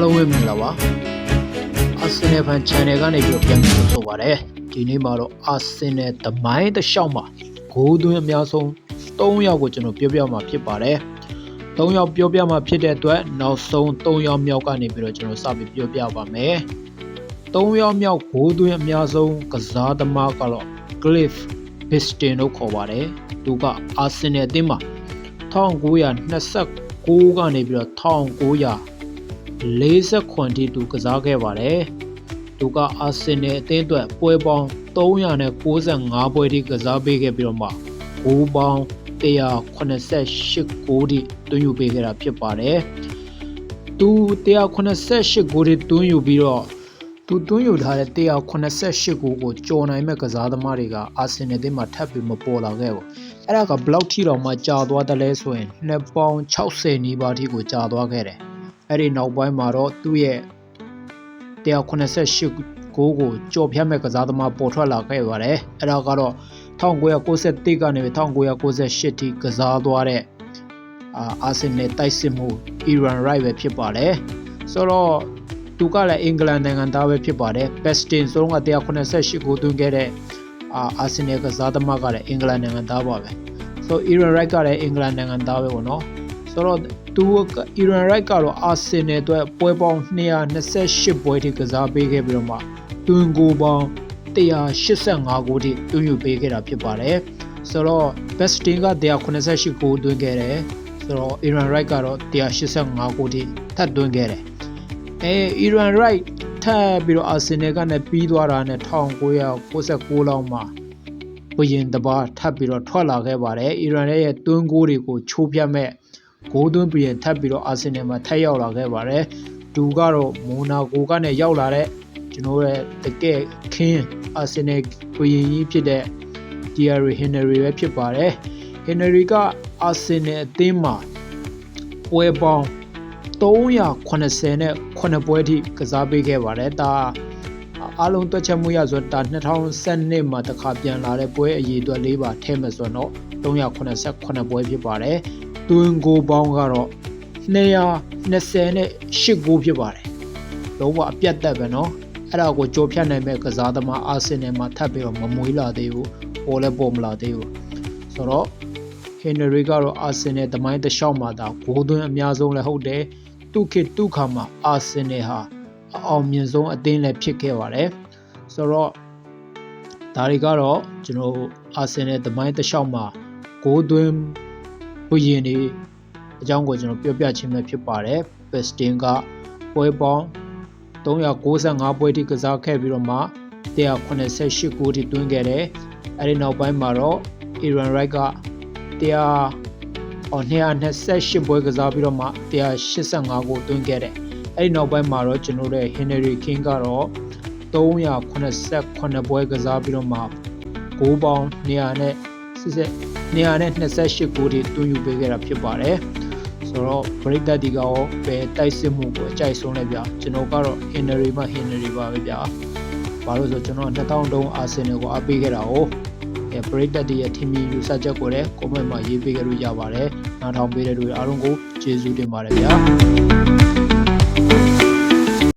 အားလုံးပဲမင်္ဂလာပါအာဆင်နယ်ဖန် channel ကနေပြီးတော့ပြန်ပြီးဆိုပါရယ်ဒီနေ့မှာတော့အာဆင်နယ်သမိုင်းတစ်လျှောက်မှာဂိုးသွင်းအများဆုံး3ယောက်ကိုကျွန်တော်ပြောပြမှာဖြစ်ပါတယ်3ယောက်ပြောပြမှာဖြစ်တဲ့အတွက်နောက်ဆုံး3ယောက်မြောက်ကနေပြီးတော့ကျွန်တော်စပြီးပြောပြပါမယ်3ယောက်မြောက်ဂိုးသွင်းအများဆုံးကစားသမားကတော့ Cliff Bistin လို့ခေါ်ပါတယ်သူကအာဆင်နယ်အသင်းမှာ1929ကနေပြီးတော့ 1900 40ထိသူကစားခဲ့ပါတယ်။သူကအာဆင်နယ်အသင်းအတွက်ပွဲပေါင်း395ပွဲထိကစားပေးခဲ့ပြီးတော့မှဂိုးပေါင်း188ဂိုးထိသွင်းယူပေးခဲ့တာဖြစ်ပါတယ်။သူ188ဂိုးထိသွင်းယူပြီးတော့သူသွင်းယူထားတဲ့188ဂိုးကိုကျော်နိုင်မဲ့ကစားသမားတွေကအာဆင်နယ်အသင်းမှာထပ်ပြီးမပေါ်လာခဲ့ဘူး။အဲ့ဒါကဘလောက်ထိတောင်မှကြာသွားတယ်လဲဆိုရင်နှစ်ပေါင်း60နီးပါးထိကိုကြာသွားခဲ့တယ်။ အဲ့ဒီနောက်ပိုင်းမှာတော့သူ့ရဲ့188ဂိုးကိုကြော်ဖြတ်မဲ့ကစားသမားပေါ်ထွက်လာခဲ့ပါတယ်အဲ့ဒါကတော့1991ကနေ1998ထိကစားသွားတဲ့အာအာဆင်နယ်တိုက်စစ်မှု Iran Right ပဲဖြစ်ပါတယ်ဆိုတော့သူကလည်းအင်္ဂလန်နိုင်ငံသားပဲဖြစ်ပါတယ် Bestin ဆိုတော့188ဂိုးသွင်းခဲ့တဲ့အာအာဆင်နယ်ကစားသမားကလည်းအင်္ဂလန်နိုင်ငံသားပါပဲဆိုတော့ Iran Right ကလည်းအင်္ဂလန်နိုင်ငံသားပဲပေါ့နော်ဆိုတော့သူအီရန်ရိုက်ကတော့အာဆင်နယ်အတွက်ပွဲပေါင်း228ပွဲထိကစားပေးခဲ့ပြီးတော့မှတွင်ကိုပေါင်း185ဂိုးထိတွင်ယူပေးခဲ့တာဖြစ်ပါတယ်ဆိုတော့ Bestin က188ဂိုးတွင်ခဲ့တယ်ဆိုတော့ Iran Right ကတော့185ဂိုးထိထပ်တွင်ခဲ့တယ်အဲ Iran Right ထပ်ပြီးတော့ Arsenal ကနေပြီးသွားတာနဲ့1996လောက်မှာဘရင်တပါထပ်ပြီးတော့ထွက်လာခဲ့ပါတယ် Iran ရဲ့တွင်းကိုတွေကိုချိုးပြတ်မဲ့ ဂိုးသွင်းပြီးရင်ထပ်ပြီးတော့အာဆင်နယ်မှာထပ်ရောက်လာခဲ့ပါတယ်။သူကတော့မိုနာကိုကနေရောက်လာတဲ့ကျွန်တော်ရဲ့တကယ်ခင်းအာဆင်နယ်ကိုရင်ကြီးဖြစ်တဲ့ Thierry Henry ပဲဖြစ်ပါတယ်။ Henry ကအာဆင်နယ်အသင်းမှာပွဲပေါင်း380နဲ့9ပွဲထိကစားပေးခဲ့ပါတယ်။ဒါအားလုံးတွက်ချက်မှုရဆိုတော့2012မှာတစ်ခါပြန်လာတဲ့ပွဲအရေးအတွက်၄ပါထဲမှာဆိုတော့389ပွဲဖြစ်ပါတယ်။ တွင်ကိုပေါင်းကတော့220နဲ့8ဂိုးဖြစ်ပါတယ်။လုံးဝအပြတ်သက်ပဲเนาะ။အဲ့ဒါကိုကြော်ဖြတ်နိုင်မဲ့ကစားသမားအာဆင်နယ်မှာထပ်ပြီးတော့မမွေးလာသေးဘူး။ပေါ်လည်းပေါ်မလာသေးဘူး။ဆိုတော့ဟင်နရီကတော့အာဆင်နယ်တမိုင်းတစ်လျှောက်မှာဒါဂိုးသွင်းအများဆုံးလည်းဟုတ်တယ်။သူခေသူခါမှာအာဆင်နယ်ဟာအအောင်မြင်ဆုံးအသင်းလည်းဖြစ်ခဲ့ပါတယ်။ဆိုတော့ဒါတွေကတော့ကျွန်တော်အာဆင်နယ်တမိုင်းတစ်လျှောက်မှာဂိုးသွင်း ဘုရင်တွေအကြောင်းကိုကျွန်တော်ပြောပြခြင်းပဲဖြစ်ပါတယ်။ Bestin ကပွဲပေါင်း395ပွဲထိကစားခဲ့ပြီးတော့မှ188ဂိုးထိသွင်းခဲ့တယ်။အဲဒီနောက်ပိုင်းမှာတော့ Iran Right က100အော်228ပွဲကစားပြီးတော့မှ185ဂိုးသွင်းခဲ့တယ်။အဲဒီနောက်ပိုင်းမှာတော့ကျွန်တော်တို့ Henry King ကတော့389ပွဲကစားပြီးတော့မှဂိုးပေါင်း200နဲ့ စစ်နေရာနဲ့28ဂိုးထိတွန်းယူပေးခဲ့တာဖြစ်ပါတယ်ဆိုတော့ break တက်ဒီကရောပဲတိုက်စစ်မှုကိုအကြိုက်ဆုံးလဲဗျာကျွန်တော်ကတော့ Henry မှ Henry ပါပဲဗျာဘာလို့ဆိုကျွန်တော်2000တုန်းအာဆင်နယ်ကိုအားပေးခဲ့တာ哦အဲ break တက်ဒီရဲ့ team ယူဆချက်ကိုလည်း comment မှာရေးပေးခဲ့လို့ရပါတယ်နားထောင်ပေးတဲ့လူတွေအားလုံးကိုကျေးဇူးတင်ပါတယ်ဗျာ